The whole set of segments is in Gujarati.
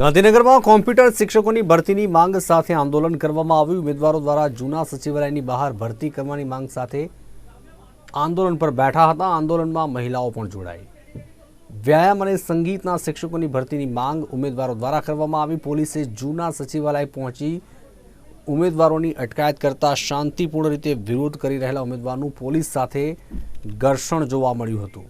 ગાંધીનગરમાં કોમ્પ્યુટર શિક્ષકોની ભરતીની માંગ સાથે આંદોલન કરવામાં આવ્યું. ઉમેદવારો દ્વારા જૂના સચિવાલયની બહાર ભરતી કરવાની માંગ સાથે આંદોલન પર બેઠા હતા. આંદોલનમાં મહિલાઓ પણ જોડાઈ. વ્યાયામ અને સંગીતના શિક્ષકોની ભરતીની માંગ ઉમેદવારો દ્વારા કરવામાં આવી. પોલીસે જૂના સચિવાલય પહોંચી ઉમેદવારોની અટકાયત કરતા શાંતિપૂર્ણ રીતે વિરોધ કરી રહેલા ઉમેદવારનું પોલીસ સાથે ઘર્ષણ જોવા મળ્યું હતું.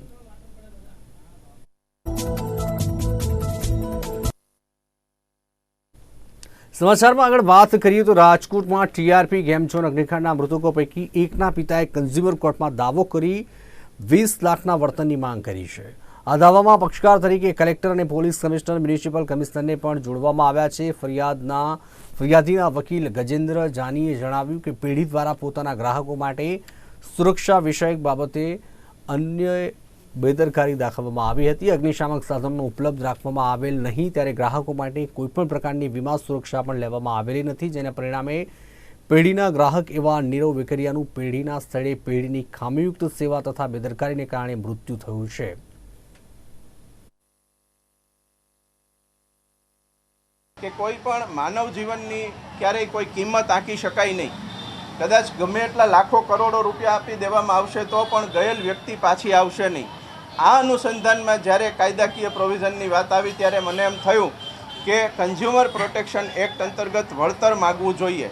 સમાચારમાં આગળ વાત કરીએ તો રાજકોટમાં ટીઆરપી ગેમ ઝોન અગ્નિકાંડના મૃતકો પૈકી એકના પિતાએ કન્ઝ્યુમર કોર્ટમાં દાવો કરી વીસ લાખના વળતરની માંગ કરી છે. આ દાવામાં પક્ષકાર તરીકે કલેક્ટર અને પોલીસ કમિશનર મ્યુનિસિપલ કમિશનરને પણ જોડવામાં આવ્યા છે. ફરિયાદના, ફરિયાદીના વકીલ ગજેન્દ્ર જાનીએ જણાવ્યું કે પેઢી દ્વારા પોતાના ગ્રાહકો માટે સુરક્ષા વિષયક બાબતે અન્ય બેદરકારી દાખવવામાં આવી હતી. અગ્નિશામક સાધનો ઉપલબ્ધ રાખવામાં આવેલ નહીં ત્યારે ગ્રાહકો માટે કોઈપણ પ્રકારની વીમા સુરક્ષા પણ લેવામાં આવેલી નથી, જેના પરિણામે પેઢીના ગ્રાહક એવા નીરવ વેકરિયાનું પેઢીના સ્થળે પેઢીની ખામીયુક્ત સેવા તથા બેદરકારીને કારણે મૃત્યુ થયું છે. કે કોઈ પણ માનવ જીવનની ક્યારેય કોઈ કિંમત આંકી શકાય નહીં. કદાચ ગમે એટલા લાખો કરોડો રૂપિયા આપી દેવામાં આવશે તો પણ ગયેલ વ્યક્તિ પાછી આવશે નહીં. આ અનુસંધાનમાં જ્યારે કાયદાકીય પ્રોવિઝનની વાત આવી ત્યારે મને એમ થયું કે કન્ઝ્યુમર પ્રોટેક્શન એક્ટ અંતર્ગત વળતર માગવું જોઈએ.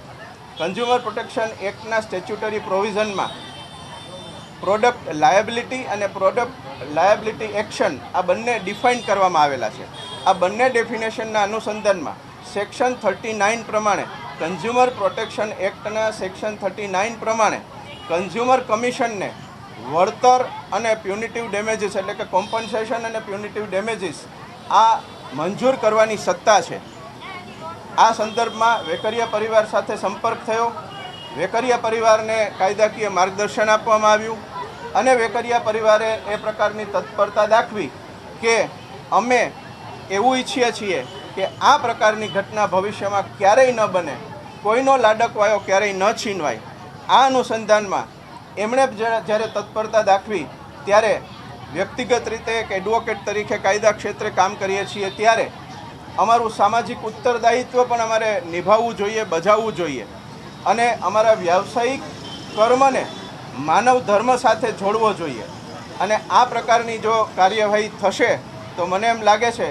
કન્ઝ્યુમર પ્રોટેક્શન એક્ટના સ્ટેચ્યુટરી પ્રોવિઝનમાં પ્રોડક્ટ લાયબિલિટી અને પ્રોડક્ટ લાયબિલિટી એક્શન આ બંને ડિફાઇન કરવામાં આવેલા છે. આ બંને ડેફિનેશનના અનુસંધાનમાં સેક્શન થર્ટી નાઇન પ્રમાણે કન્ઝ્યુમર પ્રોટેક્શન એક્ટના સેક્શન થર્ટી નાઇન પ્રમાણે કન્ઝ્યુમર કમિશનને વળતર અને પ્યુનિટિવ ડેમેજીસ એટલે કે કોમ્પન્સેશન અને પ્યુનિટિવ ડેમેજીસ આ મંજૂર કરવાની સત્તા છે. આ સંદર્ભમાં વેકરિયા પરિવાર સાથે સંપર્ક થયો. વેકરિયા પરિવારને કાયદાકીય માર્ગદર્શન આપવામાં આવ્યું અને વેકરિયા પરિવારે એ પ્રકારની તત્પરતા દાખવી કે અમે એવું ઈચ્છીએ છીએ કે આ પ્રકારની ઘટના ભવિષ્યમાં ક્યારેય ન બને, કોઈનો લાડકવાયો ક્યારેય ન છીનવાય. આ અનુસંધાનમાં એમણે જ્યારે તત્પરતા દાખવી, ત્યારે વ્યક્તિગત રીતે એક એડવોકેટ તરીકે કાયદા ક્ષેત્રે કામ કરીએ છીએ, ત્યારે અમારું સામાજિક ઉત્તરદાયિત્વ પણ અમારે નિભાવવું જોઈએ, બજાવવું જોઈએ. અને અમારા વ્યાવસાયિક કર્મને માનવ ધર્મ સાથે જોડવો જોઈએ. અને આ પ્રકારની જો કાર્યવાહી થશે, તો મને એમ લાગે છે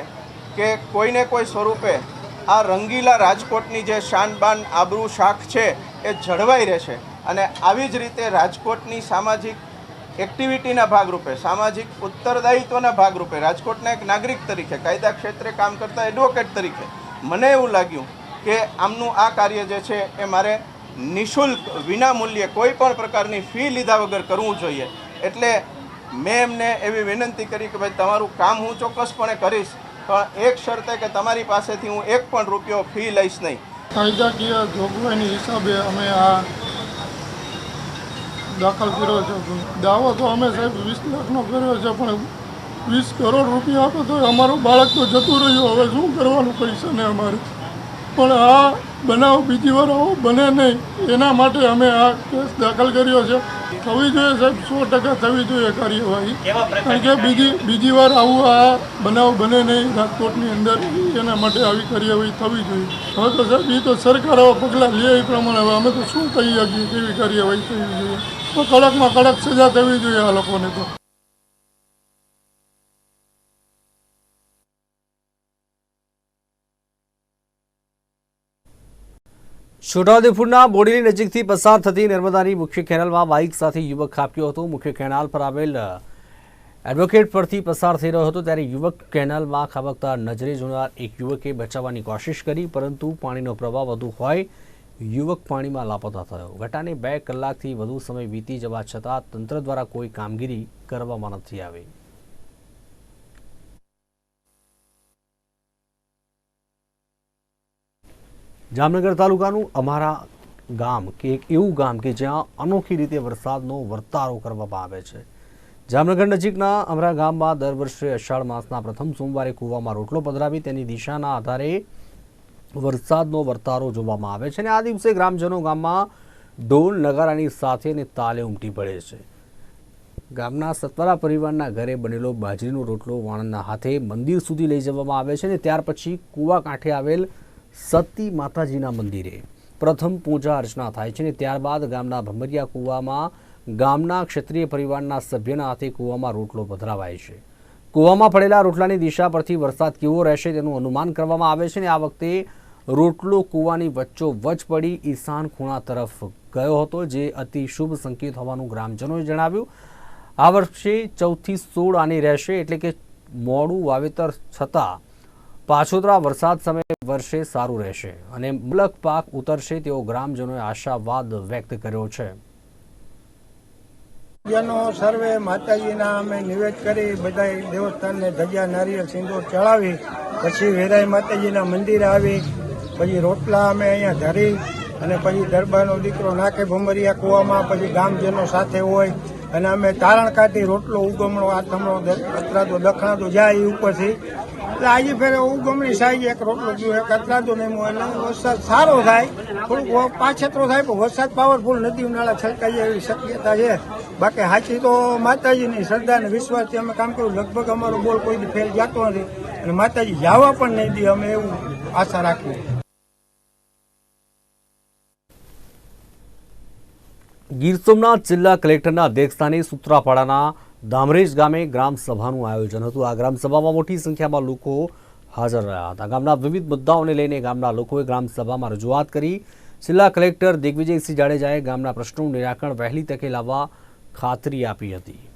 કે કોઈને કોઈ સ્વરૂપે આ રંગીલા રાજકોટની જે શાન બાન આબરૂ શાખ છે, એ જળવાઈ રહેશે. અને આવી જ રીતે રાજકોટની સામાજિક એક્ટિવિટીના ભાગરૂપે, સામાજિક ઉત્તરદાયિત્વના ભાગરૂપે રાજકોટના એક નાગરિક તરીકે, કાયદા ક્ષેત્રે કામ કરતા એડવોકેટ તરીકે મને એવું લાગ્યું કે આમનું આ કાર્ય જે છે એ મારે નિઃશુલ્ક વિનામૂલ્યે કોઈ પણ પ્રકારની ફી લીધા વગર કરવું જોઈએ. એટલે મેં એમને એવી વિનંતી કરી કે ભાઈ, તમારું કામ હું ચોક્કસપણે કરીશ, પણ એક શરતે કે તમારી પાસેથી હું એક પણ રૂપિયો ફી લઈશ નહીં. કાયદાકીય જોગવાઈની હિસાબે અમે આ દાખલ કર્યો છે. દાવો તો અમે સાહેબ વીસ લાખનો કર્યો છે, પણ વીસ કરોડ રૂપિયા આપે તો અમારું બાળક તો જતું રહ્યું. હવે શું કરવાનું પૈસાને અમારે? પણ આ બનાવ બીજી વાર આવો, બને નહીં. એના માટે અમે આ કેસ દાખલ કર્યો છે. થવી જોઈએ સાહેબ સો ટકા થવી જોઈએ કાર્યવાહી. કારણ કે બીજી બીજી વાર આવું આ બનાવ બને નહીં રાજકોટની અંદર એના માટે આવી કાર્યવાહી થવી જોઈએ. હવે તો સાહેબ એ તો સરકાર પગલાં લે એ પ્રમાણે હવે અમે તો શું કહી શકીએ કેવી કાર્યવાહી થવી જોઈએ? તો કડકમાં કડક સજા થવી જોઈએ આ લોકોને તો. છોટાઉદેપુરના બોડેલી નજીકથી પસાર થતી નર્મદાની મુખ્ય કેનાલમાં બાઇક સાથે યુવક ખાપ્યો હતો. મુખ્ય કેનાલ પર આવેલ એડવોકેટ પરથી પસાર થઈ રહ્યો હતો ત્યારે યુવક કેનાલમાં ખાબકતા નજરે જોનાર એક યુવકે બચાવવાની કોશિશ કરી, પરંતુ પાણીનો પ્રવાહ વધુ હોય, યુવક પાણીમાં લાપતા થયો. ઘટાને બે કલાકથી વધુ સમય વીતી જવા છતાં તંત્ર દ્વારા કોઈ કામગીરી કરવામાં નથી આવી. જામનગર તાલુકાનું અમારા ગામ કે એક એવું ગામ કે જ્યાં અનોખી રીતે વરસાદનો વર્તારો કરવામાં આવે છે. જામનગર નજીકના અમારા ગામમાં દર વર્ષે અષાઢ માસના પ્રથમ સોમવારે કૂવામાં રોટલો પધરાવી તેની દિશાના આધારે વરસાદનો વર્તારો જોવામાં આવે છે અને આ દિવસે ગ્રામજનો ગામમાં ઢોલ, નગારાની સાથે અને તાલે ઉમટી પડે છે. ગામના સતવારા પરિવારના ઘરે બનેલો બાજરીનો રોટલો વાણંદના હાથે મંદિર સુધી લઈ જવામાં આવે છે અને ત્યાર પછી કૂવા કાંઠે આવેલ સતી માતાજીના મંદિરે. પ્રથમ પૂજા અર્ચના થાય છે અને ત્યારબાદ ગામના ભમરિયા કૂવામાં, ગામના ક્ષત્રિય પરિવારના સભ્યના હાથે કૂવામાં રોટલો પધરાવાય છે. કૂવામાં પડેલા રોટલાની દિશા પરથી વરસાદ કેવો રહેશે તેનું અનુમાન કરવામાં આવે છે અને આ વખતે રોટલો કૂવાની વચ્ચો વચ પડી ઈશાન ખૂણા તરફ ગયો હતો, જે અતિ શુભ સંકેત હોવાનું ગ્રામજનોએ જણાવ્યું. આ વર્ષે ચૌદથી સોળ આની રહેશે એટલે કે મોડું વાવેતર છતાં પાછોતરા વરસાદ સમયે વર્ષે સારું રહેશે. અને મલક પાક ઉતરશે તેવો ગ્રામજનોએ આશાવાદ વ્યક્ત કર્યો છે. જનો સર્વે માતાજીના અમે નિવેદ કરી બધા દેવસ્થાનને ધજા નારિયેળ સિંદૂર ચડાવી, પછી વેરાઈ માતાજીના મંદિરે આવી, પછી રોટલા અમે અહીંયા ધરી, અને પછી દરબારનો દીકરો નાખે ભમરિયા કૂવામાં, પછી ગામજનો સાથે હોય અને અમે તારણ કાઢી, રોટલો, ઉગમણો, આથમણો કતરાતો દખણાતો જાય એ ઉપરથી. એટલે આજે ફેરે ઉગમણી સાઈજ એક રોટલો ગયો એક કતરાતો ને એમાં એટલે વરસાદ સારો થાય. થોડુંક પાછેતરો થાય, પણ વરસાદ પાવરફુલ નદી ઉનાળા છલકાઈ એવી શક્યતા છે. બાકી સાચી તો માતાજીની શ્રદ્ધા અને વિશ્વાસથી અમે કામ કર્યું. લગભગ અમારો બોલ કોઈ ફેલ જતો નથી. અને માતાજી જવા પણ નહીં દે, અમે એવું આશા રાખીએ. ગીર સોમનાથ જિલ્લા કલેક્ટરના અધ્યક્ષસ્થાને સૂત્રાપાડાના ધામરેજ ગામે ગ્રામસભાનું આયોજન હતું. આ ગ્રામસભામાં મોટી સંખ્યામાં લોકો હાજર રહ્યા હતા. ગામના વિવિધ મુદ્દાઓને લઈને ગામના લોકોએ ગ્રામસભામાં રજૂઆત કરી. જિલ્લા કલેક્ટર દિગ્વિજયસિંહ જાડેજાએ ગામના પ્રશ્નોનું નિરાકરણ વહેલી તકે લાવવા ખાતરી આપી હતી.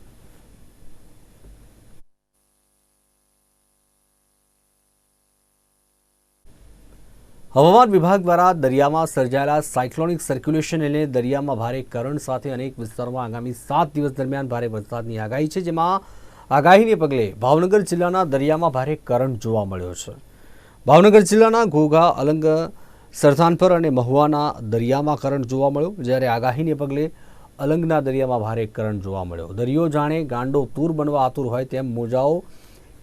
હવામાન વિભાગ દ્વારા દરિયામાં સર્જાયેલા સાયક્લોનિક સર્ક્યુલેશન અને દરિયામાં ભારે કરંટ સાથે અનેક વિસ્તારોમાં આગામી સાત દિવસ દરમિયાન ભારે વરસાદની આગાહી છે, જેમાં આગાહીને પગલે ભાવનગર જિલ્લાના દરિયામાં ભારે કરંટ જોવા મળ્યો છે. ભાવનગર જિલ્લાના ઘોઘા, અલંગ, સરથાનપર અને મહુવાના દરિયામાં કરંટ જોવા મળ્યો. જ્યારે આગાહીને પગલે અલંગના દરિયામાં ભારે કરંટ જોવા મળ્યો. દરિયો જાણે ગાંડો તૂર બનવા આતુર હોય તેમ મોજાઓ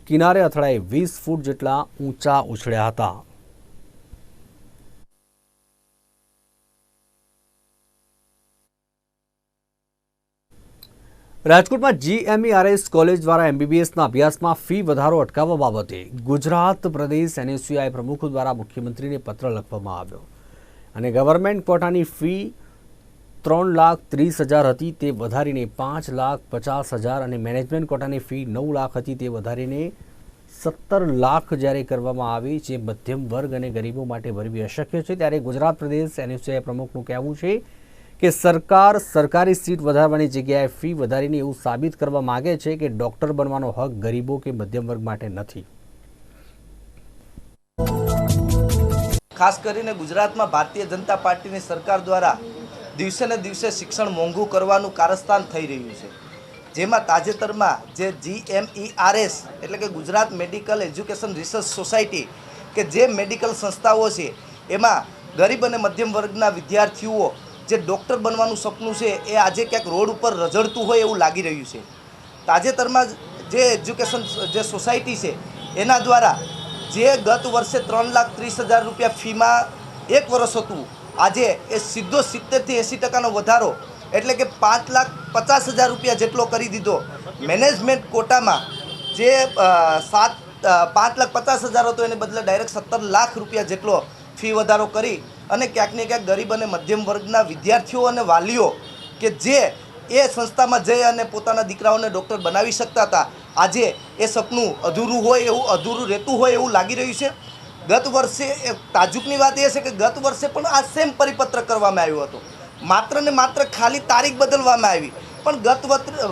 કિનારે અથડાઈ વીસ ફૂટ જેટલા ઊંચા ઉછળ્યા હતા. રાજકોટમાં જીએમઈઆરએસ કોલેજ દ્વારા એમબીબીએસના અભ્યાસમાં ફી વધારો અટકાવવા બાબતે ગુજરાત પ્રદેશ એનએસયુઆઈ પ્રમુખ દ્વારા મુખ્યમંત્રીને પત્ર લખવામાં આવ્યો. અને ગવર્મેન્ટ કોટાની ફી ત્રણ લાખ ત્રીસ હજાર હતી, તે વધારીને પાંચ લાખ પચાસ હજાર અને મેનેજમેન્ટ કોટાની ફી નવ લાખ હતી, તે વધારીને સત્તર લાખ જ્યારે કરવામાં આવી, જે મધ્યમ વર્ગ અને ગરીબો માટે ભરવી અશક્ય છે. ત્યારે ગુજરાત પ્રદેશ એનએસયુઆઈ પ્રમુખનું કહેવું છે કે સરકાર સરકારી સીટ વધારવાની જગ્યાએ ફી વધારીને એવું સાબિત કરવા માગે છે કે ડોક્ટર બનવાનો હક ગરીબો કે મધ્યમ વર્ગ માટે નથી? ખાસ કરીને ગુજરાતમાં ભારતીય જનતા પાર્ટીની સરકાર દ્વારા દિવસે ને દિવસે શિક્ષણ મોંઘું કરવાનું કારસ્તાન થઈ રહ્યું છે. જેમાં તાજેતરમાં જે જીએમઈઆરએસ એટલે કે Gujarat medical education research society કે જે મેડિકલ સંસ્થાઓ છે, એમાં ગરીબ અને મધ્યમ વર્ગના વિદ્યાર્થીઓ જે ડૉક્ટર બનવાનું સપનું છે, એ આજે ક્યાંક રોડ ઉપર રઝળતું હોય એવું લાગી રહ્યું છે. તાજેતરમાં જે એજ્યુકેશન જે સોસાયટી છે, એના દ્વારા જે ગત વર્ષે ત્રણ લાખ ત્રીસ હજાર રૂપિયા ફીમાં એક વર્ષ હતું, આજે એ સીધો સિત્તેરથી એંસી ટકાનો વધારો, એટલે કે પાંચ લાખ પચાસ હજાર રૂપિયા જેટલો કરી દીધો. મેનેજમેન્ટ કોટામાં જે સાત પાંચ લાખ પચાસ હજાર હતો, એને બદલે ડાયરેક્ટ સત્તર લાખ રૂપિયા જેટલો ફી વધારો કરી અને ક્યાંક ને ક્યાંક ગરીબ અને મધ્યમ વર્ગના વિદ્યાર્થીઓ અને વાલીઓ કે જે એ સંસ્થામાં જઈ અને પોતાના દીકરાઓને ડૉક્ટર બનાવી શકતા હતા, આજે એ સપનું અધૂરું હોય એવું, અધૂરું રહેતું હોય એવું લાગી રહ્યું છે? ગત વર્ષે તાજુકની વાત એ છે કે ગત વર્ષે પણ આ સેમ પરિપત્ર કરવામાં આવ્યો હતો. માત્ર ને માત્ર ખાલી તારીખ બદલવામાં આવી. પણ ગત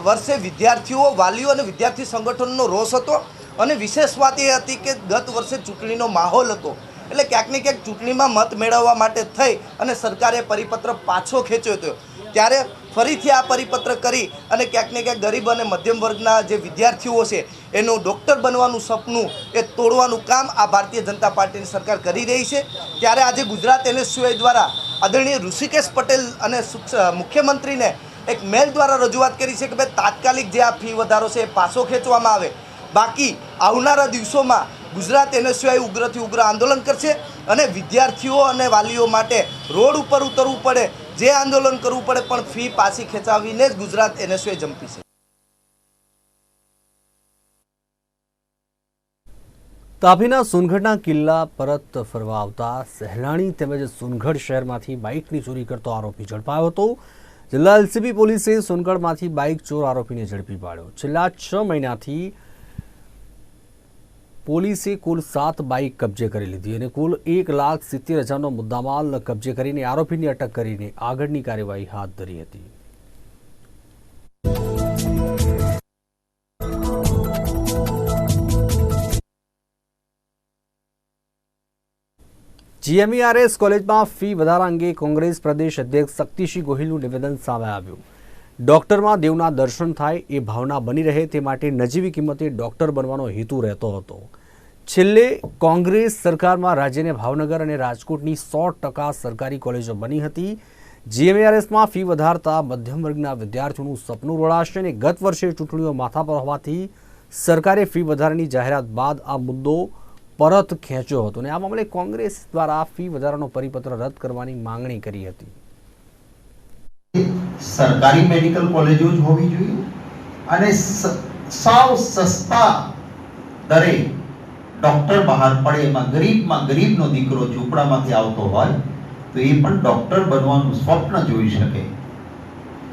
વર્ષે વિદ્યાર્થીઓ, વાલીઓ અને વિદ્યાર્થી સંગઠનનો રોષ હતો અને વિશેષ વાત એ હતી કે ગત વર્ષે ચૂંટણીનો માહોલ હતો. એટલે ક્યાંક ને ક્યાંક ચૂંટણીમાં મત મેળવવા માટે થઈ અને સરકારે પરિપત્ર પાછો ખેંચ્યો હતો. ત્યારે ફરીથી આ પરિપત્ર કરી અને ક્યાંક ને ક્યાંક ગરીબ અને મધ્યમ વર્ગના જે વિદ્યાર્થીઓ છે, એનું ડૉક્ટર બનવાનું સપનું એ તોડવાનું કામ આ ભારતીય જનતા પાર્ટીની સરકાર કરી રહી છે. ત્યારે આજે ગુજરાત એનએસયુઆઈ દ્વારા આદરણીય ઋષિકેશ પટેલ અને મુખ્યમંત્રીને એક મેલ દ્વારા રજૂઆત કરી છે કે ભાઈ તાત્કાલિક જે આ ફી વધારો છે એ પાછો ખેંચવામાં આવે. બાકી આવનારા દિવસોમાં ગુજરાત એને સિવાય ઉગ્રથી ઉગ્ર આંદોલન કરશે અને વિદ્યાર્થીઓ અને વાલીઓ માટે રોડ ઉપર ઉતરવું પડે, જે આંદોલન કરવું પડે પણ ફી પાછી ખેંચાવીને જ ગુજરાત એને સિવાય જંપી છે. તાપીના સોનગઢના કિલ્લા પરત ફરવા આવતા સહેલાણી તેમજ સોનગઢ શહેરમાંથી બાઇકની ચોરી કરતો આરોપી ઝડપાયો હતો. જિલ્લા એલસીબી પોલીસે સોનગઢમાંથી બાઇક ચોર આરોપીને ઝડપી પાડ્યો. છેલ્લા છ મહિનાથી પોલીસે કુલ સાત બાઇક કબજે કરી લીધી અને કુલ એક લાખ સિત્તેર હજારનો મુદ્દામાલ કબજે કરીને આરોપીની અટક કરીને આગળની કાર્યવાહી હાથ ધરી હતી. જીએમઈઆરએસ કોલેજમાં ફી વધારા અંગે કોંગ્રેસ પ્રદેશ અધ્યક્ષ શક્તિસિંહ ગોહિલનું નિવેદન સામે આવ્યું. ડોક્ટરમાં દેવના દર્શન થાય એ ભાવના બની રહે તે માટે નજીવી કિંમતે ડોક્ટર બનવાનો હેતુ રહેતો હતો. છેલ્લે કોંગ્રેસ સરકારમાં રાજ્યને ભાવનગર અને રાજકોટની સો ટકા સરકારી કોલેજો બની હતી. જીએમએઆરએસમાં ફી વધારતા મધ્યમ વર્ગના વિદ્યાર્થીઓનું સપનું રોડાશે અને ગત વર્ષે ચૂંટણીઓ માથા પર હોવાથી સરકારે ફી વધારાની જાહેરાત બાદ આ મુદ્દો પરત ખેંચ્યો હતો અને આ મામલે કોંગ્રેસ દ્વારા ફી વધારાનો પરિપત્ર રદ કરવાની માંગણી કરી હતી. સરકારી મેડિકલ કોલેજો જ હોવી જોઈએ અને સાવ સસ્તા દરે ડોક્ટર બહાર પડે, એમાં ગરીબમાં ગરીબનો દીકરો ઝૂંપડામાંથી આવતો હોય, તો એ પણ ડોક્ટર બનવાનું સ્વપ્ન જોઈ શકે.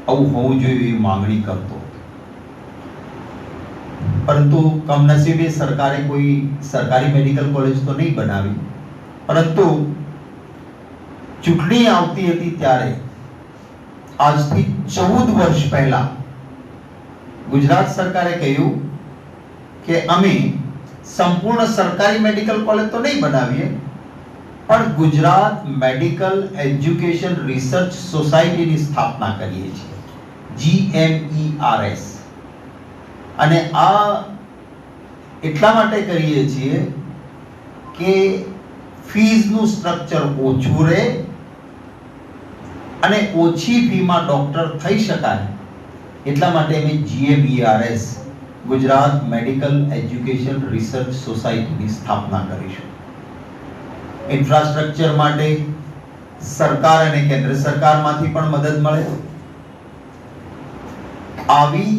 આવું હોવું જોઈએ એવી માંગણી કરતો. પરંતુ કમનસીબે સરકારે કોઈ સરકારી મેડિકલ કોલેજ તો નહીં બનાવી. પરંતુ ચૂંટણી આવતી હતી ત્યારે, આજથી ચૌદ વર્ષ પહેલા ગુજરાત સરકારે કહ્યું કે અમે સંપૂર્ણ સરકારી મેડિકલ કોલેજ તો નહીં બનાવીએ, પણ ગુજરાત મેડિકલ એજ્યુકેશન રિસર્ચ સોસાયટીની સ્થાપના કરીએ છીએ. જીએમઈઆરએસ અને આ એટલા માટે કરીએ છીએ કે ફીઝનું સ્ટ્રક્ચર ઓછું રહે અને ઓછી ફીમાં ડોક્ટર થઈ શકાય. એટલા માટે અમે GMERS Gujarat medical education research સોસાયટીની સ્થાપના કરીશું. ઇન્ફ્રાસ્ટ્રક્ચર માટે સરકાર અને કેન્દ્ર સરકારમાંથી પણ મદદ મળે. આવી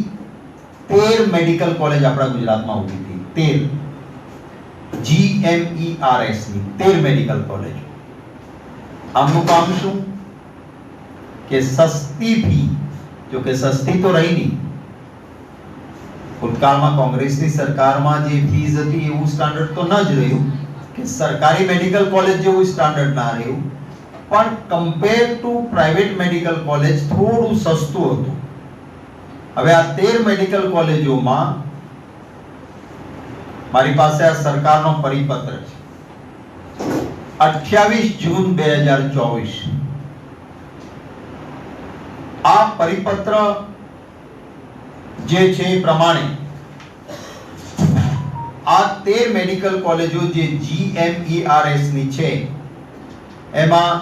તેર મેડિકલ કોલેજ આપણા ગુજરાતમાં ઊભી હતી તેર. જીએમઈઆરએસની તેર મેડિકલ કોલેજ. આમનું કામ શું? કે સસ્તી ફી, જો કે સસ્તી તો રહી નહીં ભૂતકાળમાં કોંગ્રેસની સરકારમાં જે ફીસ હતી એવું સ્ટાન્ડર્ડ તો ન જ રહ્યું કે સરકારી મેડિકલ કોલેજ જેવું સ્ટાન્ડર્ડ ના રહ્યું. પણ compare to private medical college થોડું સસ્તું હતું. હવે આ તેર મેડિકલ કોલેજોમાં મારી પાસે આ સરકારનો પરિપત્ર છે. અઠ્યાવીસ જૂન બે હજાર ચોવીસ. આ પરિપત્ર જે છે એ પ્રમાણે આ તેર મેડિકલ કોલેજો જે જીએમઈઆરએસની છે, એમાં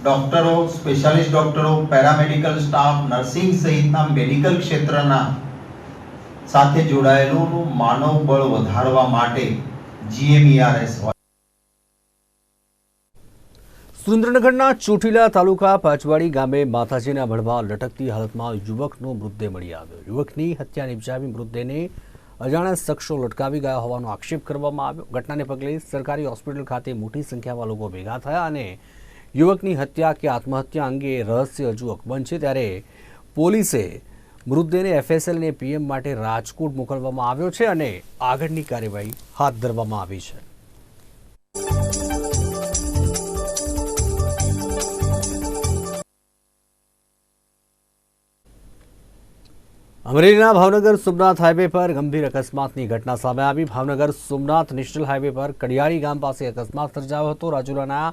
ડોક્ટરો, સ્પેશિયાલિસ્ટ ડોક્ટરો, પેરામેડિકલ સ્ટાફ, નર્સિંગ સહિતના મેડિકલ ક્ષેત્રના સાથે જોડાયેલું માનવ બળ વધારવા માટે જીએમઈઆરએસ હોય. સુરેન્દ્રનગરના ચોટીલા તાલુકા પાંચવાડી ગામે માતાજીના ભડવા લટકતી હાલતમાં યુવકનો મૃતદેહ મળી આવ્યો. યુવકની હત્યા નિપજાવી મૃતદેહને અજાણ્યા શખ્સો લટકાવી ગયા હોવાનો આક્ષેપ કરવામાં આવ્યો. ઘટનાને પગલે સરકારી હોસ્પિટલ ખાતે મોટી સંખ્યામાં લોકો ભેગા થયા અને યુવકની હત્યા કે આત્મહત્યા અંગે રહસ્ય હજુ અકબંધ છે. ત્યારે પોલીસે મૃતદેહને એફએસએલ અને પીએમ માટે રાજકોટ મોકલવામાં આવ્યો છે અને આગળની કાર્યવાહી હાથ ધરવામાં આવી છે. અમરેલીના ભાવનગર સોમનાથ હાઈવે પર ગંભીર અકસ્માતની ઘટના સામે આવી. ભાવનગર સોમનાથ નેશનલ હાઈવે પર કડિયાળી ગામ પાસે અકસ્માત સર્જાયો હતો. રાજુલાના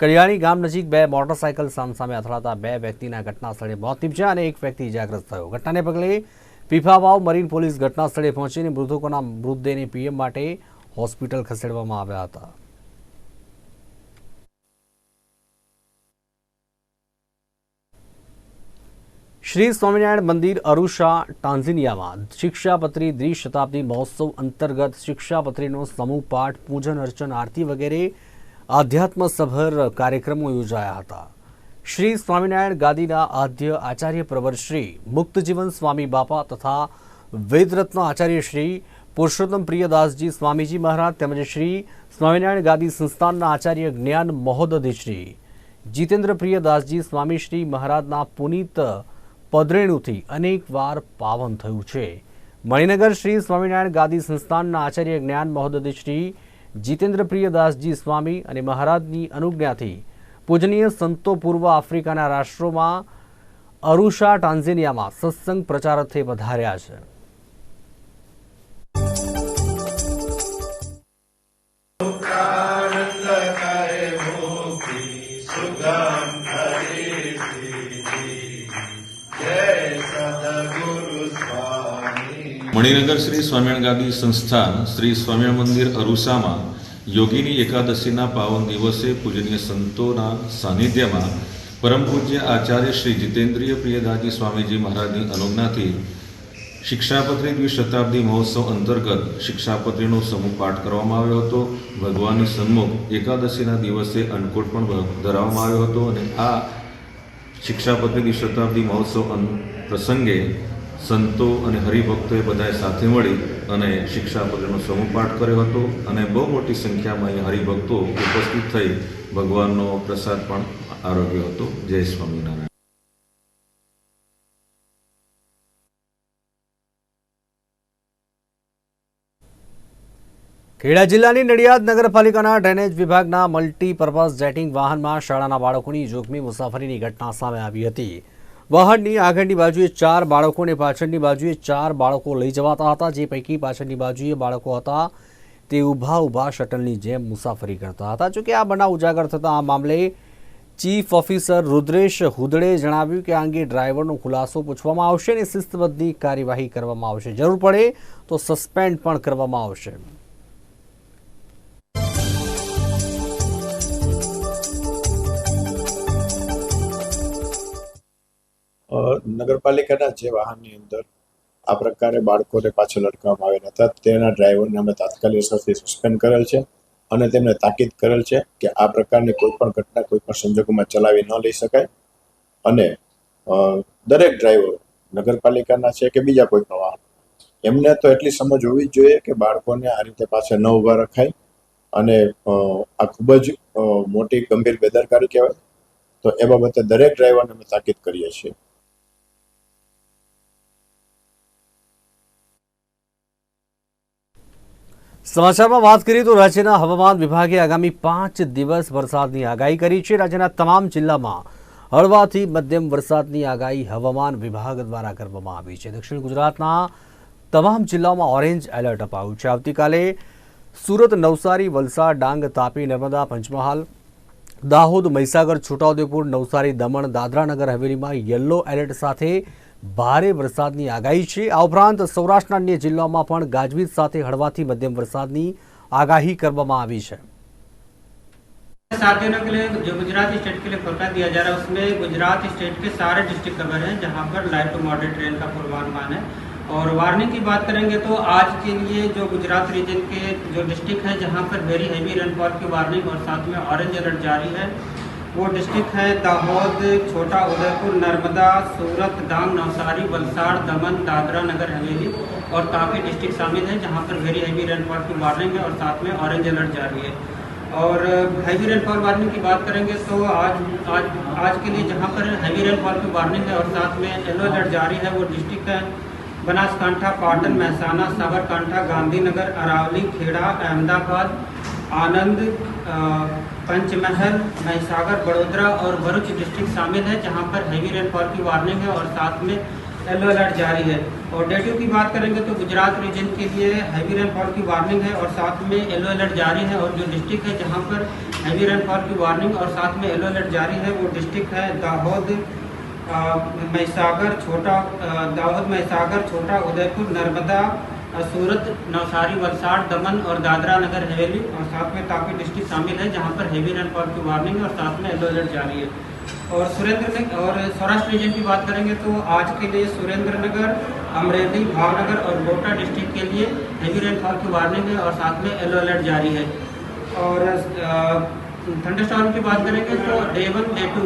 કડિયાળી ગામ નજીક બે મોટરસાયકલ સામસામે અથડાતા બે વ્યક્તિના ઘટના સ્થળે મોત નીપજ્યા અને એક વ્યક્તિ ઇજાગ્રસ્ત થયો. ઘટનાને પગલે પીફાવાવ મરીન પોલીસ ઘટના સ્થળે પહોંચીને મૃતકોના મૃતદેહને પીએમ માટે હોસ્પિટલ ખસેડવામાં આવ્યા હતા. શ્રી સ્વામિનારાયણ મંદિર અરુષા ટાન્ઝિનિયામાં શિક્ષાપત્રી દ્વિશતાબ્દી મહોત્સવ અંતર્ગત શિક્ષાપત્રીનો સમૂહ પાઠ, પૂજન અર્ચન, આરતી વગેરે આધ્યાત્મસભર કાર્યક્રમો યોજાયા હતા. શ્રી સ્વામિનારાયણ ગાદીના આદ્ય આચાર્ય પ્રવર શ્રી, મુક્તજીવન સ્વામી બાપા તથા વેદરત્ન આચાર્ય શ્રી, પુરુષોત્તમ પ્રિયદાસજી સ્વામીજી મહારાજ તેમજ શ્રી સ્વામિનારાયણ ગાદી સંસ્થાનના આચાર્ય જ્ઞાન મહોદધિ શ્રી જીતેન્દ્ર પ્રિયદાસજી સ્વામી શ્રી મહારાજના પુનિત પદરેણુથી અનેકવાર પાવન થયું છે. મણિનગર શ્રી સ્વામિનારાયણ ગાદી સંસ્થાનના આચાર્ય જ્ઞાન મહોદય શ્રી જીતેન્દ્ર પ્રિયદાસજી સ્વામી અને મહારાજની અનુજ્ઞાથી પૂજનીય સંતો પૂર્વ આફ્રિકાના રાષ્ટ્રોમાં અરુષા ટાન્ઝેનિયામાં સત્સંગ પ્રચારથે વધાર્યા છે. મણિનગર શ્રી સ્વામિનારાયણ ગાદી સંસ્થાન શ્રી સ્વામિયણ મંદિર અરુસામાં યોગીની એકાદશીના પાવન દિવસે પૂજનીય સંતોના સાનિધ્યમાં પરમ પૂજ્ય આચાર્ય શ્રી જીતેન્દ્રિય પ્રિયદાજી સ્વામીજી મહારાજની અનુજ્ઞાથી શિક્ષાપત્રી દ્વિશતાબ્દી મહોત્સવ અંતર્ગત શિક્ષાપત્રીનો સમૂહ પાઠ કરવામાં આવ્યો હતો. ભગવાનની સન્મુખ એકાદશીના દિવસે અન્નકૂટ પણ ધરાવવામાં આવ્યો હતો અને આ શિક્ષાપત્રી દ્વિશતાબ્દી મહોત્સવ પ્રસંગે સંતો અને હરિભક્તોએ બધાએ સાથે મળી અને શિક્ષાપત્રીનો સમૂહ પાઠ કર્યો હતો અને બહુ મોટી સંખ્યામાં અહીં હરિભક્તો ઉપસ્થિત થઈ ભગવાનનો પ્રસાદ પણ આરોગ્યો હતો. જય સ્વામિનારાયણ. ખેડા જિલ્લાની નડિયાદ નગરપાલિકાના ડ્રેનેજ વિભાગના મલ્ટીપર્પઝ જેટિંગ વાહનમાં શાળાના બાળકોની જોખમી મુસાફરીની ઘટના સામે આવી હતી. વાહનની આગળની બાજુએ ચાર બાળકોને પાછળની બાજુએ ચાર બાળકો લઈ જવાતા હતા. જે પૈકી પાછળની બાજુએ બાળકો હતા. તે ઊભા ઊભા શટલની જેમ મુસાફરી કરતા હતા. જોકે આ બનાવ ઉજાગર થતાં આ મામલે ચીફ ઓફિસર રુદ્રેશ હુદડે જણાવ્યું કે આ અંગે ડ્રાઈવરનો ખુલાસો પૂછવામાં આવશે અને શિસ્તબદ્ધની કાર્યવાહી કરવામાં આવશે. જરૂર પડે તો સસ્પેન્ડ પણ કરવામાં આવશે. નગરપાલિકાના જે વાહનની અંદર આ પ્રકારે બાળકોને પાછળ લટકાવવામાં આવેલા હતા તેના ડ્રાઈવરને અમે તાત્કાલિક અસરથી સસ્પેન્ડ કરેલ છે અને તેમને તાકીદ કરેલ છે કે આ પ્રકારની કોઈ પણ ઘટના કોઈ પણ સંજોગોમાં ચલાવી ન લઈ શકાય અને દરેક ડ્રાઈવર નગરપાલિકાના છે કે બીજા કોઈ પણ વાહન. એમને તો એટલી સમજ હોવી જ જોઈએ કે બાળકોને આ રીતે પાછળ ન ઊભા રખાય અને આ ખૂબ જ મોટી ગંભીર બેદરકારી કહેવાય. તો એ બાબતે દરેક ડ્રાઈવરને અમે તાકીદ કરીએ છીએ. સમાચારમાં વાત કરીએ તો રાજ્યના હવામાન વિભાગે આગામી પાંચ દિવસ વરસાદની આગાહી કરી છે. રાજ્યના તમામ જિલ્લામાં હળવાથી મધ્યમ વરસાદની આગાહી હવામાન વિભાગ દ્વારા કરવામાં આવી છે. દક્ષિણ ગુજરાતના તમામ જિલ્લાઓમાં ઓરેન્જ એલર્ટ અપાયું છે. આવતીકાલે સુરત, નવસારી, વલસાડ, ડાંગ, તાપી, નર્મદા, પંચમહાલ, દાહોદ, મહીસાગર, છોટાઉદેપુર, નવસારી, દમણ, દાદરાનગર, હવેલીમાં યલો એલર્ટ સાથે ભારે વરસાદની આગાહી છે આ ઉપરાંત સૌરાષ્ટ્રના અન્ય જિલ્લાઓમાં પણ ગાજવીજ સાથે હળવાથી મધ્યમ વરસાદની આગાહી કરવામાં આવી છે सात दिनों के लिए जो गुजरात स्टेट के लिए फोरकास्ट दिया जा रहा है उसमें गुजरात स्टेट के सारे डिस्ट्रिक्ट कवर हैं जहां पर लाइट टू मॉडरेट रेन का पूर्वानुमान है और वार्निंग की बात करेंगे तो आज के लिए जो गुजरात रीजन के जो डिस्ट्रिक्ट है जहां पर वेरी हैवी रेनफॉल की वार्निंग और साथ में ऑरेंज अलर्ट जारी है वो डिस्ट्रिक्ट है दाहोद, छोटा उदयपुर, नर्मदा, सूरत डांग नवसारी, वलसाड़, दमन, दादरा नगर, हवेली और काफ़ी डिस्ट्रिक्ट शामिल हैं जहाँ पर वेरी हैवी रेनफॉल की वार्निंग है और साथ में ऑरेंज अलर्ट जारी है। और हैवी रेनफॉल वार्निंग की बात करेंगे तो आज आज आज के लिए जहाँ पर हैवी रेनफॉल की वार्निंग है और साथ में येलो अलर्ट जारी है वो डिस्ट्रिक्ट है बनासकांठा, पाटन, महसाना, साबरकांठा, गांधीनगर, अरावली, खेड़ा, अहमदाबाद, आनंद पंचमहल, महिसागर बड़ोदरा और भरूच डिस्ट्रिक्ट शामिल है, जहाँ पर हैवी रेनफॉल की वार्निंग है और साथ में येलो अलर्ट जारी है। और डेटिव की बात करेंगे तो गुजरात रीजन के लिए हैवी रेनफॉल की वार्निंग है और साथ में येलो अलर्ट जारी है और जो डिस्ट्रिक्ट है जहाँ पर हैवी रेनफॉल की वार्निंग और साथ में येलो अलर्ट जारी है, वो डिस्ट्रिक्ट है दाहोद महिसागर, छोटा दाहोद, महिसागर, छोटा, उदयपुर, नर्मदा सूरत नवसारी, वलसाड़, दमन और दादरा नगर हवेली और साथ में तापी डिस्ट्रिक्ट शामिल है, जहाँ पर हैवी रेनफॉल की वार्निंग और साथ में येलो अलर्ट जारी है। और सुरेंद्र और सौराष्ट्र रीजन की बात करेंगे तो आज के लिए सुरेंद्र नगर, अमरेली, भावनगर और कोटा डिस्ट्रिक्ट के लिए हैवी रेनफॉल की वार्निंग है और साथ में येलो अलर्ट जारी है। और थंडरस्टॉर्म की बात करेंगे तो डे वन डे टू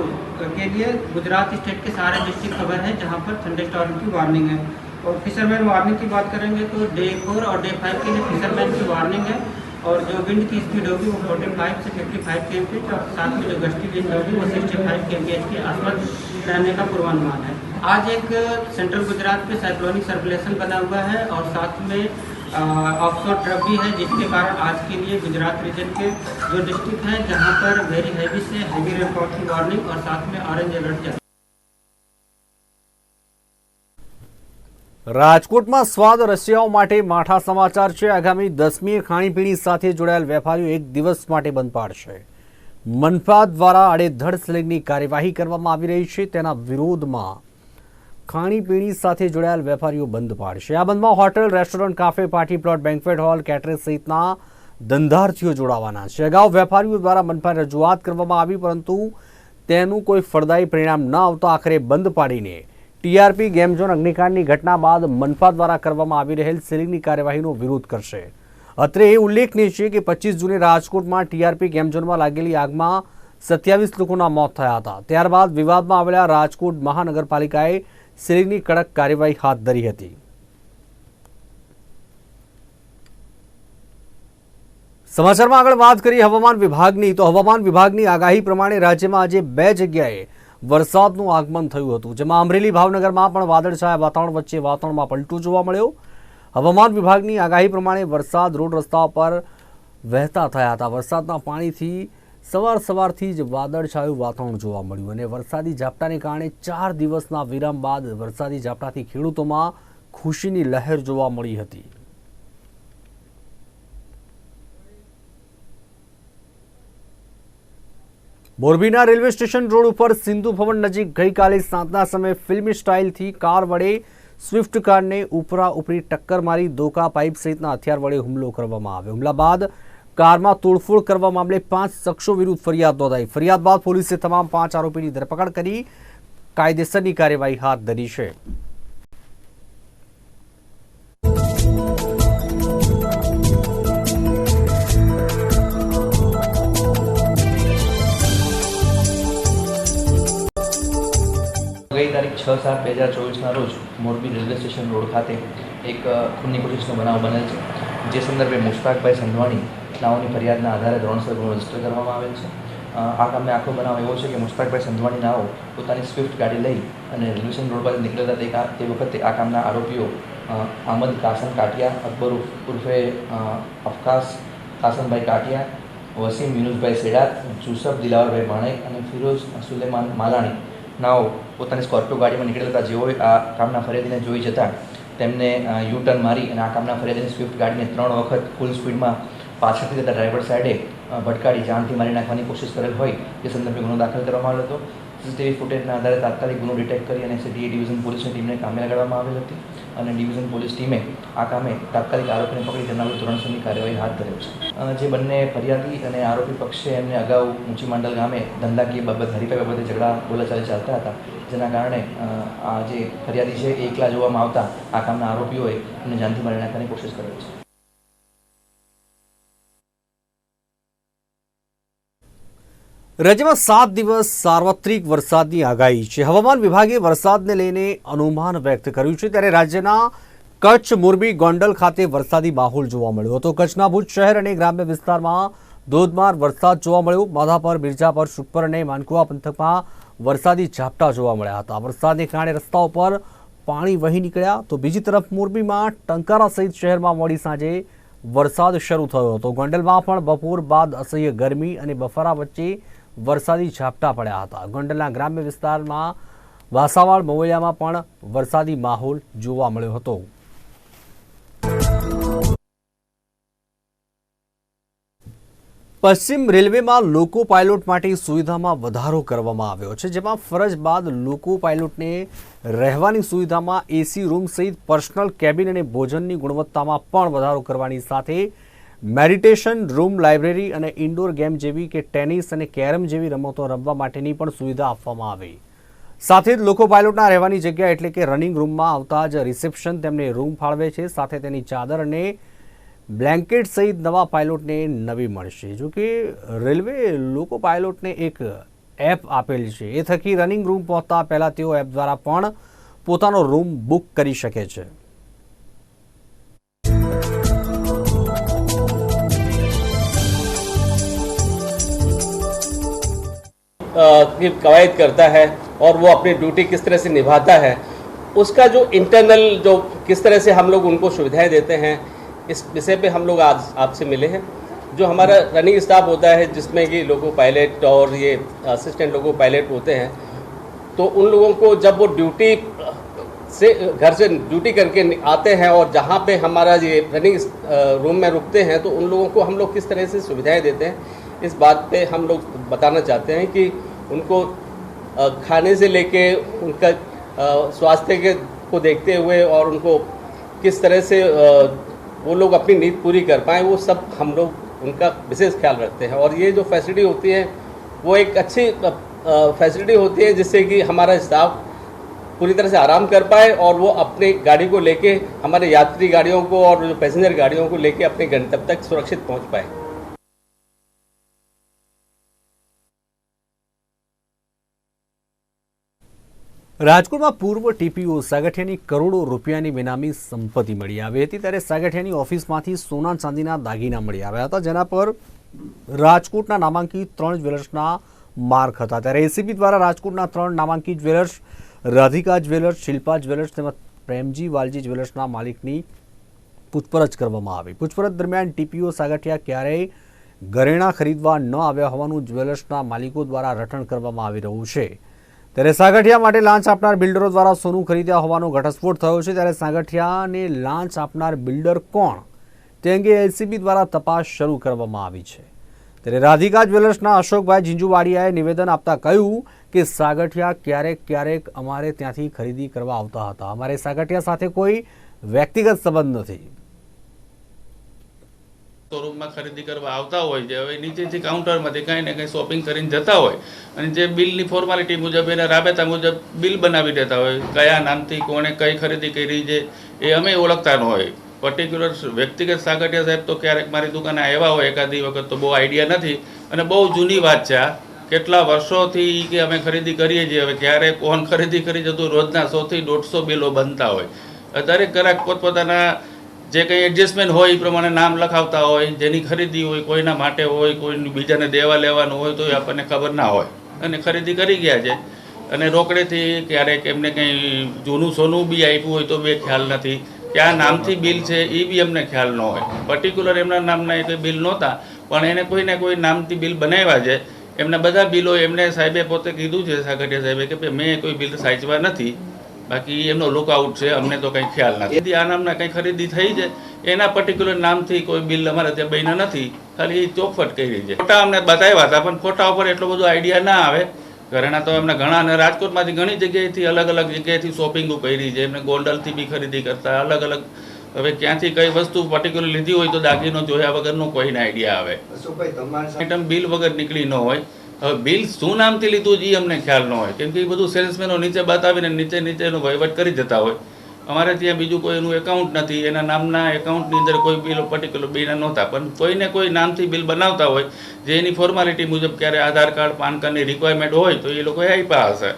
के लिए गुजरात स्टेट के सारे डिस्ट्रिक्ट कवर है, जहाँ पर थंडरस्टॉर्म की वार्निंग है। और फिशरमैन वार्निंग की बात करेंगे तो डे फोर और डे फाइव के लिए फिशरमैन की वार्निंग है और जो विंड की स्पीड होगी वो 45 से 55 के एम और साथ में जो गश्ती विंड होगी वो 65 के एम के आसपास रहने का पूर्वानुमान है। आज एक सेंट्रल गुजरात में साइक्लोनिक सर्कुलेशन बना हुआ है और साथ में ऑफशोर ट्रफ भी है, जिसके कारण आज के लिए गुजरात रीजन के जो डिस्ट्रिक्ट हैं, जहाँ पर वेरी हैवी से हैवी रेनफॉल की वार्निंग और साथ में ऑरेंज अलर्ट રાજકોટમાં સ્વાદ રસિયાઓ માટે માઠા સમાચાર છે. આગામી દસમીએ ખાણીપીણી સાથે જોડાયેલ વેપારીઓ એક દિવસ માટે બંધ પાડશે. મનપા દ્વારા આડેધડ સિલિંગની કાર્યવાહી કરવામાં આવી રહી છે. તેના વિરોધમાં ખાણીપીણી સાથે જોડાયેલ વેપારીઓ બંધ પાડશે. આ બંધમાં hotel, restaurant, cafe, party plot, banquet hall catering સહિતના ધંધાર્થીઓ જોડાવાના છે. અગાઉ વેપારીઓ દ્વારા મનપાને રજૂઆત કરવામાં આવી, પરંતુ તેનું કોઈ ફળદાયી પરિણામ ન આવતા આખરે બંધ પાડીને ટીઆરપી ગેમ ઝોન અગ્નિકાંડની ઘટના બાદ મનપા દ્વારા કરવામાં આવી રહેલ સીલિંગની કાર્યવાહીનો વિરોધ કરશે. અત્રે એ ઉલ્લેખનીય છે કે પચીસ જૂને રાજકોટમાં ટીઆરપી ગેમ ઝોનમાં લાગેલી આગમાં સત્યાવીસ લોકોના મોત થયા હતા. ત્યારબાદ વિવાદમાં આવેલા રાજકોટ મહાનગરપાલિકાએ સીલિંગની કડક કાર્યવાહી હાથ ધરી હતી. સમાચારમાં આગળ વાત કરીએ હવામાન વિભાગની. તો હવામાન વિભાગની આગાહી પ્રમાણે રાજ્યમાં આજે બે જગ્યાએ વરસાદનું આગમન થયું હતું. જેમાં અમરેલી ભાવનગરમાં પણ વાદળછાયા વાતાવરણ વચ્ચે વાતાવરણમાં પલટો જોવા મળ્યો. હવામાન વિભાગની આગાહી પ્રમાણે વરસાદ રોડ રસ્તા પર વહેતા થયા હતા. વરસાદના પાણીથી સવાર સવારથી જ વાદળછાયું વાતાવરણ જોવા મળ્યું અને વરસાદી ઝાપટાને કારણે ચાર દિવસના વિરામ બાદ વરસાદી ઝાપટાથી ખેડૂતોમાં ખુશીની લહેર જોવા મળી હતી. મોરબીના રેલવે સ્ટેશન રોડ ઉપર સિંધુ ભવન નજીક ગઈકાલે સાંજના સમયે ફિલ્મી સ્ટાઇલથી કાર વડે સ્વિફ્ટ કારને ઉપરા ઉપરી ટક્કર મારી દોકા પાઇપ સહિતના હથિયાર વડે હુમલો કરવામાં આવ્યો. હુમલા બાદ કારમાં તોડફોડ કરવા મામલે પાંચ શખ્સો વિરુદ્ધ ફરિયાદ નોંધાઈ. ફરિયાદ બાદ પોલીસે તમામ પાંચ આરોપીની ધરપકડ કરી કાયદેસરની કાર્યવાહી હાથ ધરી છે. છ સાત બે હજાર ચોવીસના રોજ મોરબી રેલવે સ્ટેશન રોડ ખાતે એક ખૂનની કોશિશનો બનાવ બનેલ છે, જે સંદર્ભે મુશ્તાકભાઈ સંધવાણી નાઓની ફરિયાદના આધારે ધોરણસર ગુનો રજિસ્ટર કરવામાં આવેલ છે. આ કામે આખો બનાવ એવો છે કે મુશ્તાકભાઈ સંધવાણી નાઓ પોતાની સ્વિફ્ટ ગાડી લઈ અને રેલવે સ્ટેશન રોડ પર નીકળતા તે વખતે આ કામના આરોપીઓ આમદ કાસમ કાટિયા, અકબર ઉર્ફ- અફકાસ કાસમભાઈ કાટિયા, વસીમ યુનુસભાઈ સેડાત, જુસફ દિલાવરભાઈ માણેક અને ફિરોઝ સુલેમાન માલાણી નાઓ પોતાની સ્કોર્પિયો ગાડીમાં નીકળેલા હતા. જેઓએ આ કામના ફરિયાદીને જોઈ જતા તેમને યુ ટર્ન મારી અને આ કામના ફરિયાદીને સ્વિફ્ટ ગાડીને ત્રણ વખત ફૂલ સ્પીડમાં પાછળથી જતા ડ્રાઈવર સાઈડે ભટકાડી જાનથી મારી નાખવાની કોશિશ કરેલ હોય તે સંદર્ભે ગુનો દાખલ કરવામાં આવ્યો હતો. સીસીટીવી ફૂટેજના આધારે તાત્કાલિક ગુનો ડિટેક્ટ કરી અને સીટીએ ડિવિઝન પોલીસની ટીમને કામે લગાડવામાં આવેલ હતી. અને ડિવિઝન પોલીસ ટીમે આ કામે તાત્કાલિક આરોપીને પકડી તેના વિરુદ્ધ ધોરણસરની કાર્યવાહી હાથ ધરી છે. જે બંને ફરિયાદી અને આરોપી પક્ષે એમને અગાઉ ઊંચી માંડલ ગામે ધંધાકીય બાબત, હરીફાઈ બાબતે ઝઘડા, બોલાચાલી ચાલતા હતા. જેના કારણે આ જે ફરિયાદી છે એકલા જોવામાં આવતા આ કામના આરોપીઓએ એમને જાનથી મારી નાખવાની કોશિશ કરેલી છે. રાજ્યમાં સાત દિવસ સાર્વત્રિક વરસાદની આગાહી છે. હવામાન વિભાગે વરસાદને લઈને અનુમાન વ્યક્ત કર્યું છે. ત્યારે રાજ્યના કચ્છ, મોરબી, ગોંડલ ખાતે વરસાદી માહોલ જોવા મળ્યો હતો. કચ્છના ભુજ શહેર અને ગ્રામ્ય વિસ્તારમાં ધોધમાર વરસાદ જોવા મળ્યો. માધાપર મિર્જાપર સુખપર અને માનકુવા પંથકમાં વરસાદી ઝાપટા જોવા મળ્યા હતા. વરસાદને કારણે રસ્તાઓ પર પાણી વહી નીકળ્યા તો બીજી તરફ મોરબીમાં ટંકારા સહિત શહેરમાં મોડી સાંજે વરસાદ શરૂ થયો હતો. ગોંડલમાં પણ બપોર બાદ અસહ્ય ગરમી અને બફારા વચ્ચે વરસાદી ઝાપટા પડ્યા હતા. ગોંડલના ગ્રામ્ય વિસ્તારમાં વાસાવાડ મવૈયામાં પણ વરસાદી માહોલ જોવા મળ્યો હતો. પશ્ચિમ રેલવેમાં લોકો પાયલોટ માટે સુવિધામાં વધારો કરવામાં આવ્યો છે, જેમાં ફરજ બાદ લોકો પાયલોટને રહેવાની સુવિધામાં એસી રૂમ સહિત પર્સનલ કેબિન અને ભોજનની ગુણવત્તામાં પણ વધારો કરવાની સાથે મેડિટેશન રૂમ, લાઇબ્રેરી અને ઇન્ડોર ગેમ જેવી કે ટેનિસ અને કેરમ જેવી રમતો રમવા માટેની પણ સુવિધા આપવામાં આવી. સાથે જ લોકો પાયલોટના રહેવાની જગ્યા એટલે કે રનિંગ રૂમમાં આવતા જ રિસેપ્શન તેમને રૂમ ફાળવે છે. સાથે તેની ચાદર અને બ્લેન્કેટ સહિત નવા પાયલોટને નવી મળશે. જો કે રેલવે લોકો પાયલોટને એક એપ આપેલ છે. એ થકી રનિંગ રૂમ પહોંચતા પહેલાં તેઓ એપ દ્વારા પણ પોતાનો રૂમ બુક કરી શકે છે. की कवायद करता है और वो अपनी ड्यूटी किस तरह से निभाता है, उसका जो इंटरनल जो किस तरह से हम लोग उनको सुविधाएँ देते हैं, इस विषय पे हम लोग आज आपसे मिले हैं। जो हमारा रनिंग स्टाफ होता है, जिसमें कि लोगो पायलट और ये असिस्टेंट लोगो पायलट होते हैं तो उन लोगों को जब वो ड्यूटी से, घर से ड्यूटी करके आते हैं और जहाँ पे हमारा ये रनिंग रूम में रुकते हैं तो उन लोगों को हम लोग किस तरह से सुविधाएँ देते हैं इस बात पे हम लोग बताना चाहते हैं कि उनको खाने से लेके उनका स्वास्थ्य के, को देखते हुए और उनको किस तरह से वो लोग अपनी नींद पूरी कर पाएँ, वो सब हम लोग, उनका विशेष ख्याल रखते हैं। और ये जो फैसिलिटी होती है, वो एक अच्छी फैसिलिटी होती है जिससे कि हमारा स्टाफ पूरी तरह से आराम कर पाए और वो अपने गाड़ी को लेके, हमारे यात्री गाड़ियों को और जो पैसेंजर गाड़ियों को लेके अपने गंतव्य तक सुरक्षित पहुँच पाए। રાજકોટમાં પૂર્વ ટીપીઓ સાગઠિયાની કરોડો રૂપિયાની બેનામી સંપત્તિ મળી આવી હતી ત્યારે સાગઠિયાની ઓફિસમાંથી સોના ચાંદીના દાગીના મળી આવ્યા હતા, જેના પર રાજકોટના નામાંકિત ત્રણ જ્વેલર્સના માર્ક હતા. ત્યારે એસીબી દ્વારા રાજકોટના ત્રણ નામાંકિત jewellers, Radhika jewellers, Shilpa jewellers તેમજ પ્રેમજી વાલજી જ્વેલર્સના માલિકની પૂછપરછ કરવામાં આવી. પૂછપરછ દરમિયાન ટીપીઓ સાગઠિયા ક્યારેય ઘરેણાં ખરીદવા ન આવ્યા હોવાનું જ્વેલર્સના માલિકો દ્વારા રટણ કરવામાં આવી રહ્યું છે. ત્યારે સાગઠિયા માટે લાંચ આપનાર બિલ્ડરો દ્વારા સોનું ખરીદ્યા હોવાનો ઘટસ્ફોટ થયો છે, ત્યારે સાગઠિયાને લાંચ આપનાર બિલ્ડર કોણ? તે અંગે એલસીબી દ્વારા તપાસ શરૂ કરવામાં આવી છે. ત્યારે રાધિકા જ્વેલર્સના અશોકભાઈ જીંજુવાડિયાએ નિવેદન આપતા કહ્યું કે સાગઠિયા ક્યારેક ક્યારેક અમારે ત્યાંથી ખરીદી કરવા આવતા હતા. અમારે સાગઠિયા સાથે કોઈ વ્યક્તિગત સંબંધ નથી. શોરૂમમાં ખરીદી કરવા આવતા હોય છે, હવે નીચેથી કાઉન્ટરમાંથી કાંઈ ને કંઈ શોપિંગ કરીને જતા હોય. અને જે બિલની ફોર્માલિટી મુજબ એના રાબેતા મુજબ બિલ બનાવી દેતા હોય, કયા નામથી, કોણે કઈ ખરીદી કરી છે, એ અમે ઓળખતા ન હોય. પર્ટિક્યુલર વ્યક્તિગત સાગઠિયા સાહેબ તો ક્યારેક મારી દુકાને આવ્યા હોય એકાદી વખત તો બહુ આઈડિયા નથી. અને બહુ જૂની વાત છે આ. કેટલા વર્ષોથી કે અમે ખરીદી કરીએ છીએ, હવે ક્યારે કોણ ખરીદી કરી જતું રોજના સોથી દોઢસો બિલો બનતા હોય. દરેક ગ્રાહક પોતપોતાના જે કંઈ એડજસ્ટમેન્ટ હોય એ પ્રમાણે નામ લખાવતા હોય, જેની ખરીદી હોય, કોઈના માટે હોય કોઈ બીજાને દેવા લેવાનું હોય તો એ આપણને ખબર ના હોય. અને ખરીદી કરી ગયા છે. અને રોકડેથી ક્યારેક એમને કંઈ જૂનું સોનું બી આપ્યું હોય તો બે ખ્યાલ નથી. ક્યાં નામથી બિલ છે એ બી અમને ખ્યાલ ન હોય. પર્ટિક્યુલર એમના નામના એ બિલ નહોતા, પણ એને કોઈને કોઈ નામથી બિલ બનાવ્યા છે. એમના બધા બિલો એમને સાહેબે પોતે કીધું છે સાગઠિયા સાહેબે કે ભાઈ, મેં કોઈ બિલ સાચવા નથી. બાકી એમનો લુકઆઉટ છે અમને તો કંઈ ખ્યાલ નથી. આ નામના કંઈ ખરીદી થઈ છે? એના પર્ટિક્યુલર નામથી કોઈ બિલ અમારે ત્યાં બન્યા નથી. ખાલી એ ચોખવટ કરી છે. ફોટા અમને બતાવ્યા હતા પણ ફોટા ઉપર એટલો બધો આઈડિયા ના આવે. ઘરેણા તો એમને ઘણા અને રાજકોટમાંથી ઘણી જગ્યાએથી અલગ અલગ જગ્યાએથી શોપિંગો કરી છે. એમને ગોંડલથી બી ખરીદી કરતા અલગ અલગ. હવે ક્યાંથી કઈ વસ્તુ પર્ટિક્યુલર લીધી હોય તો દાગીનો જોયા વગરનો કોઈને આઈડિયા આવે. આઈટમ બિલ વગર નીકળી ન હોય. હવે બિલ શું નામથી લીધું છે એ અમને ખ્યાલ ન હોય. કેમ કે એ બધું સેલ્સમેનો નીચે બતાવીને નીચે નીચેનો વહીવટ કરી જતા હોય. અમારે ત્યાં બીજું કોઈ એનું એકાઉન્ટ નથી. એના નામના એકાઉન્ટની અંદર કોઈ બિલ પર્ટિક્યુલર બિલ નહોતા. પણ કોઈને કોઈ નામથી બિલ બનાવતા હોય જે એની ફોર્માલિટી મુજબ ક્યારે આધાર કાર્ડ પાન કાર્ડની રિક્વાયરમેન્ટ હોય તો એ લોકોએ આપ્યા હશે.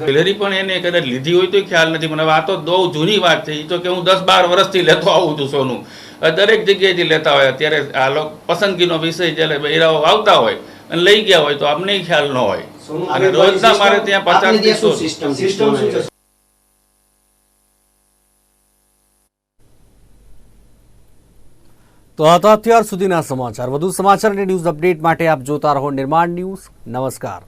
જ્વેલરી પણ એને કદાચ લીધી હોય તો ખ્યાલ નથી. મને આ તો બહુ જૂની વાત છે. એ તો કે હું દસ બાર વર્ષથી લેતો આવું છું સોનું. દરેક જગ્યાએથી લેતા હોય. અત્યારે આ લોકો પસંદગીનો વિષય જ્યારે બૈરાઓ આવતા હોય અને લઈ ગયા હોય તો આપને ખ્યાલ ન હોય. અને રોજના મારે ત્યાં પચાસથી સો તો આ હતા અત્યાર સુધીના સમાચાર. વધુ સમાચાર અને ન્યૂઝ અપડેટ માટે આપ જોતા રહો નિર્માણ ન્યૂઝ. નમસ્કાર.